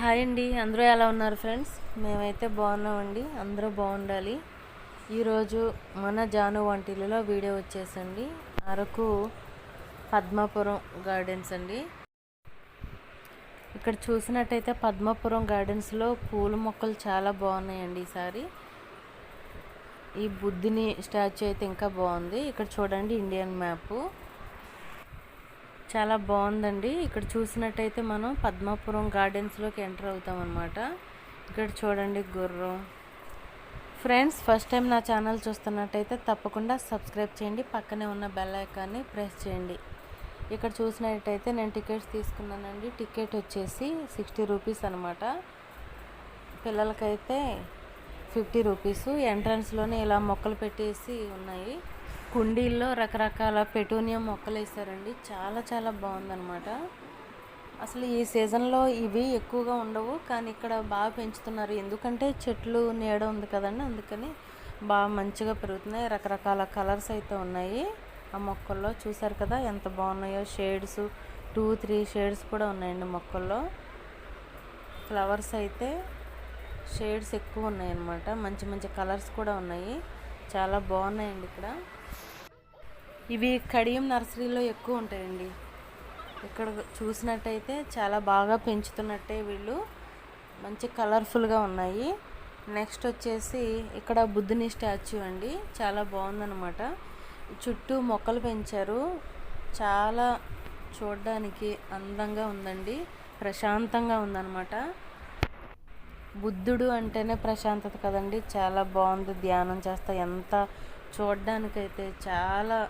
Hi అండి అందరూ ఎలా ఉన్నారు ఫ్రెండ్స్? మేమైతే బాగున్నామండి అందరూ బాగుండాలి. ఈరోజు మన జాను వంటిలలో వీడియో వచ్చేసండి. అరకు పద్మాపురం గార్డెన్స్ అండి. ఇక్కడ చూసినట్టయితే పద్మాపురం గార్డెన్స్లో పూల మొక్కలు చాలా బాగున్నాయండి ఈసారి. ఈ బుద్ధిని స్టాచ్యూ అయితే ఇంకా బాగుంది. ఇక్కడ చూడండి ఇండియన్ మ్యాపు. చాలా బాగుందండి. ఇక్కడ చూసినట్టయితే మనం పద్మాపురం గార్డెన్స్లోకి ఎంటర్ అవుతాం అనమాట ఇక్కడ చూడండి గుర్రం. ఫ్రెండ్స్ ఫస్ట్ టైం నా ఛానల్ చూస్తున్నట్టయితే తప్పకుండా సబ్స్క్రైబ్ చేయండి. పక్కనే ఉన్న బెల్ ఐకాన్ని ప్రెస్ చేయండి. ఇక్కడ చూసినట్టయితే నేను టికెట్స్ తీసుకున్నానండి. టికెట్ వచ్చేసి సిక్స్టీ రూపీస్ అనమాట పిల్లలకైతే ఫిఫ్టీ రూపీస్. ఎంట్రన్స్లోనే ఇలా మొక్కలు పెట్టేసి ఉన్నాయి. కుండీల్లో రకరకాల పెటూనియం మొక్కలు వేసారండి. చాలా చాలా బాగుందన్నమాట. అసలు ఈ సీజన్లో ఇవి ఎక్కువగా ఉండవు కానీ ఇక్కడ బాగా పెంచుతున్నారు. ఎందుకంటే చెట్లు నీడ ఉంది కదండి అందుకని బాగా మంచిగా పెరుగుతున్నాయి. రకరకాల కలర్స్ అయితే ఉన్నాయి. ఆ మొక్కల్లో చూసారు కదా ఎంత బాగున్నాయో. షేడ్స్ టూ త్రీ షేడ్స్ కూడా ఉన్నాయండి మొక్కల్లో. ఫ్లవర్స్ అయితే షేడ్స్ ఎక్కువ ఉన్నాయి అన్నమాట మంచి మంచి కలర్స్ కూడా ఉన్నాయి. చాలా బాగున్నాయండి ఇక్కడ. ఇవి కడియం నర్సరీలో ఎక్కువ ఉంటాయండి. ఇక్కడ చూసినట్టయితే చాలా బాగా పెంచుతున్నట్టే వీళ్ళు. మంచి కలర్ఫుల్గా ఉన్నాయి. నెక్స్ట్ వచ్చేసి ఇక్కడ బుద్ధుని స్టాచ్యూ అండి. చాలా బాగుందనమాట చుట్టూ మొక్కలు పెంచారు. చాలా చూడడానికి అందంగా ఉందండి. ప్రశాంతంగా ఉందన్నమాట. బుద్ధుడు అంటేనే ప్రశాంతత కదండి. చాలా బాగుంది. ధ్యానం చేస్తా. ఎంత చూడడానికైతే చాలా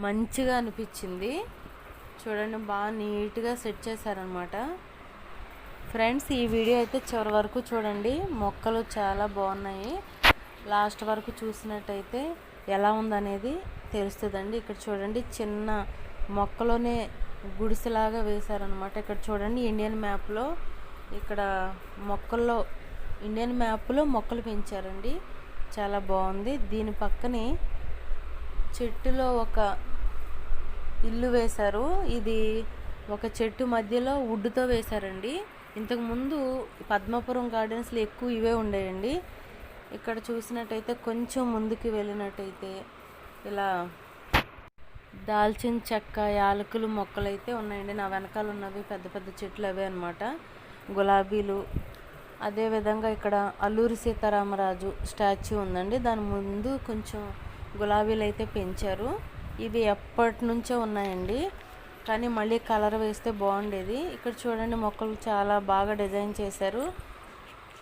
మంచిగా అనిపించింది. చూడండి బాగా నీట్గా సెట్ చేశారనమాట ఫ్రెండ్స్ ఈ వీడియో అయితే చివరి వరకు చూడండి. మొక్కలు చాలా బాగున్నాయి. లాస్ట్ వరకు చూసినట్టయితే ఎలా ఉందనేది తెలుస్తుందండి. ఇక్కడ చూడండి చిన్న మొక్కలోనే గుడిసెలాగా వేశారనమాట ఇక్కడ చూడండి ఇండియన్ మ్యాప్లో ఇక్కడ మొక్కల్లో ఇండియన్ మ్యాప్లో మొక్కలు పెంచారండి. చాలా బాగుంది. దీని పక్కనే చెట్టులో ఒక ఇల్లు వేశారు. ఇది ఒక చెట్టు మధ్యలో వుడ్తో వేశారండి. ఇంతకుముందు పద్మపురం గార్డెన్స్లో ఎక్కువ ఇవే ఉండేయండి. ఇక్కడ చూసినట్టయితే కొంచెం ముందుకు వెళ్ళినట్టయితే ఇలా దాల్చిన చెక్క యాలకులు మొక్కలు అయితే ఉన్నాయండి. నా వెనకాల ఉన్నవి పెద్ద పెద్ద చెట్లు అవే అనమాట గులాబీలు. అదేవిధంగా ఇక్కడ అల్లూరి సీతారామరాజు స్టాచ్యూ ఉందండి. దాని ముందు కొంచెం గులాబీలు అయితే పెంచారు. ఇవి ఎప్పటి నుంచో ఉన్నాయండి. కానీ మళ్ళీ కలర్ వేస్తే బాగుండేది. ఇక్కడ చూడండి మొక్కలు చాలా బాగా డిజైన్ చేశారు.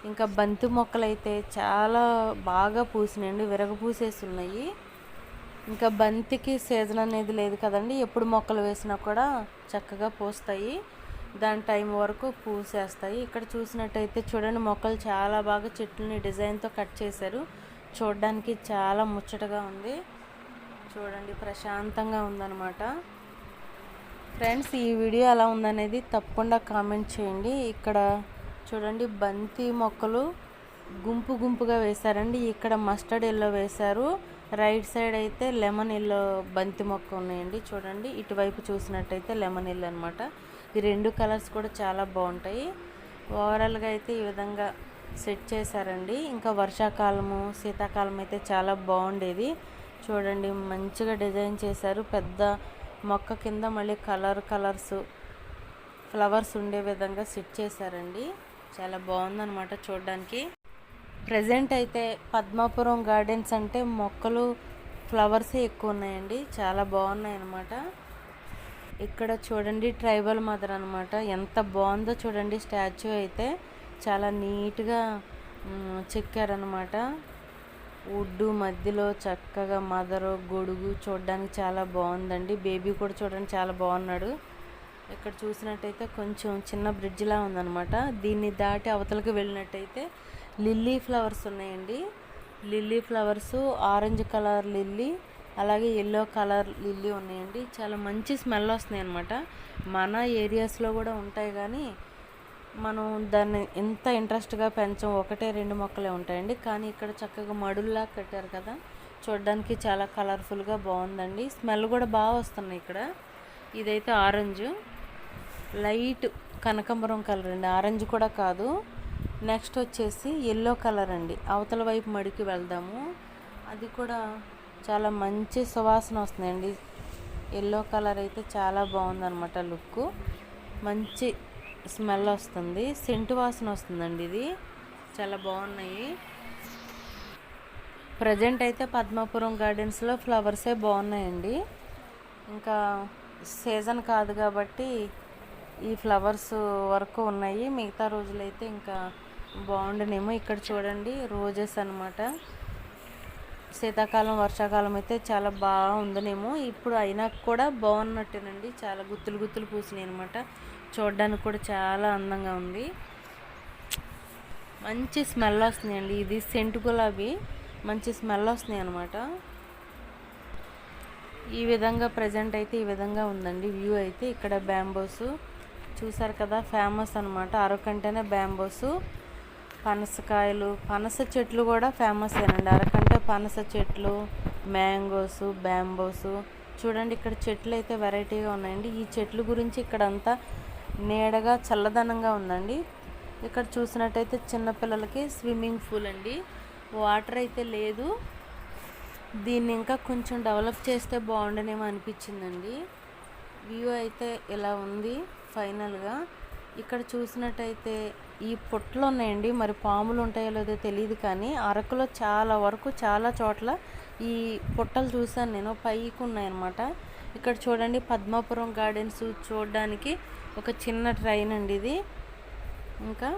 ఇంకా బంతి మొక్కలు అయితే చాలా బాగా పూసినాయండి. విరగపూసేసి ఉన్నాయి ఇంకా బంతికి సీజన్ అనేది లేదు కదండి. ఎప్పుడు మొక్కలు వేసినా కూడా చక్కగా పూస్తాయి. దాని టైం వరకు పూసేస్తాయి. ఇక్కడ చూసినట్టయితే చూడండి మొక్కలు చాలా బాగా చెట్లని డిజైన్తో కట్ చేశారు. చూడడానికి చాలా ముచ్చటగా ఉంది. చూడండి ప్రశాంతంగా ఉందన్నమాట. ఫ్రెండ్స్ ఈ వీడియో ఎలా ఉందనేది తప్పకుండా కామెంట్ చేయండి. ఇక్కడ చూడండి బంతి మొక్కలు గుంపు గుంపుగా వేశారండి. ఇక్కడ మస్టర్డ్ ఎల్లో వేశారు. రైట్ సైడ్ అయితే లెమన్ ఎల్లో బంతి మొక్క ఉన్నాయండి. చూడండి ఇటువైపు చూసినట్టయితే లెమన్ ఎల్లో అనమాట ఈ రెండు కలర్స్ కూడా చాలా బాగుంటాయి. ఓవరాల్గా అయితే ఈ విధంగా సెట్ చేశారండి. ఇంకా వర్షాకాలము శీతాకాలం అయితే చాలా బాగుండేది. చూడండి మంచిగా డిజైన్ చేశారు. పెద్ద మొక్క కింద మళ్ళీ కలర్ కలర్స్ ఫ్లవర్స్ ఉండే విధంగా సెట్ చేశారండి. చాలా బాగుందనమాట చూడడానికి. ప్రజెంట్ అయితే పద్మాపురం గార్డెన్స్ అంటే మొక్కలు ఫ్లవర్సే ఎక్కువ ఉన్నాయండి. చాలా బాగున్నాయి అన్నమాట ఇక్కడ చూడండి ట్రైబల్ మదర్ అనమాట ఎంత బాగుందో చూడండి స్టాచ్యూ అయితే. చాలా నీట్గా చెక్కారనమాట వుడ్డు మధ్యలో చక్కగా మదరు గొడుగు చూడడానికి చాలా బాగుందండి. బేబీ కూడా చూడండి చాలా బాగున్నాడు. ఇక్కడ చూసినట్టయితే కొంచెం చిన్న బ్రిడ్జ్లా ఉందనమాట దీన్ని దాటి అవతలకి వెళ్ళినట్టయితే లిల్లీ ఫ్లవర్స్ ఉన్నాయండి. Lily flowers orange colour lily అలాగే ఎల్లో కలర్ లిల్లీ ఉన్నాయండి. చాలా మంచి స్మెల్ వస్తున్నాయి అనమాట మన ఏరియాస్లో కూడా ఉంటాయి కానీ మనం దాన్ని ఎంత ఇంట్రెస్ట్గా పెంచం ఒకటే రెండు మొక్కలే ఉంటాయండి. కానీ ఇక్కడ చక్కగా మడుల్లా కట్టారు కదా. చూడడానికి చాలా కలర్ఫుల్గా బాగుందండి. స్మెల్ కూడా బాగా వస్తున్నాయి ఇక్కడ. ఇదైతే ఆరెంజ్. లైట్ కనకాంబరం కలర్ అండి. ఆరెంజ్ కూడా కాదు. నెక్స్ట్ వచ్చేసి ఎల్లో కలర్ అండి. అవతల వైపు మడికి వెళ్దాము. అది కూడా చాలా మంచి సువాసన వస్తుందండి. ఎల్లో కలర్ అయితే చాలా బాగుందన్నమాట లుక్ మంచి స్మెల్ వస్తుంది. సెంటు వాసన వస్తుందండి ఇది. చాలా బాగున్నాయి. ప్రజెంట్ అయితే పద్మాపురం గార్డెన్స్లో ఫ్లవర్సే బాగున్నాయండి. ఇంకా సీజన్ కాదు కాబట్టి ఈ ఫ్లవర్స్ వరకు ఉన్నాయి. మిగతా రోజులైతే ఇంకా బాగుండనేమో. ఇక్కడ చూడండి రోజెస్ అనమాట శీతాకాలం వర్షాకాలం అయితే చాలా బాగుందనేమో ఇప్పుడు అయినా కూడా బాగున్నట్టేనండి. చాలా గుత్తులు గుత్తులు పూసినాయి అనమాట చూడడానికి కూడా చాలా అందంగా ఉంది. మంచి స్మెల్ వస్తున్నాయండి. ఇది సెంటు గులాబీ. మంచి స్మెల్ వస్తున్నాయి అనమాట ఈ విధంగా ప్రజెంట్ అయితే ఈ విధంగా ఉందండి. వ్యూ అయితే ఇక్కడ బ్యాంబోస్. చూసారు కదా ఫేమస్ అనమాట అరకంటేనే బ్యాంబోసు. పనసకాయలు పనస చెట్లు కూడా ఫేమస్ ఏనండి. అరకంటే పనస చెట్లు మ్యాంగోస్ బ్యాంబోస్. చూడండి ఇక్కడ చెట్లు అయితే వెరైటీగా ఉన్నాయండి. ఈ చెట్లు గురించి ఇక్కడ అంతా నీడగా చల్లదనంగా ఉందండి. ఇక్కడ చూసినట్టయితే చిన్నపిల్లలకి స్విమ్మింగ్ పూల్ అండి. వాటర్ అయితే లేదు. దీన్ని ఇంకా కొంచెం డెవలప్ చేస్తే బాగుండనేమో అనిపించిందండి. వ్యూ అయితే ఇలా ఉంది ఫైనల్గా ఇక్కడ చూసినట్టయితే ఈ పొట్లు ఉన్నాయండి. మరి పాములు ఉంటాయో లేదో తెలియదు కానీ అరకులో చాలా వరకు చాలా చోట్ల ఈ పుట్టలు చూసాను నేను. పైకి ఉన్నాయన్నమాట. ఇక్కడ చూడండి పద్మాపురం గార్డెన్స్ చూడడానికి ఒక చిన్న ట్రైన్ అండి ఇది. ఇంకా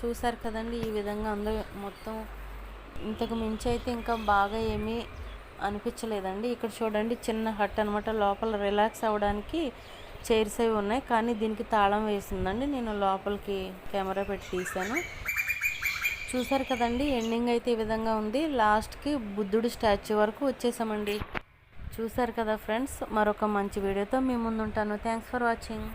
చూసారు కదండి ఈ విధంగా అందరూ మొత్తం. ఇంతకు మించి అయితే ఇంకా బాగా ఏమీ అనిపించలేదండి. ఇక్కడ చూడండి చిన్న హట్ అనమాట లోపల రిలాక్స్ అవ్వడానికి చైర్స్ అవి ఉన్నాయి కానీ దీనికి తాళం వేసిందండి. నేను లోపలికి కెమెరా పెట్టి తీసాను చూసారు కదండి ఎండింగ్ అయితే ఈ విధంగా ఉంది. లాస్ట్కి బుద్ధుడు స్టాచ్యూ వరకు వచ్చేసామండి. చూసారు కదా ఫ్రెండ్స్ మరొక మంచి వీడియోతో మీ ముందుంటాను. Thanks for watching.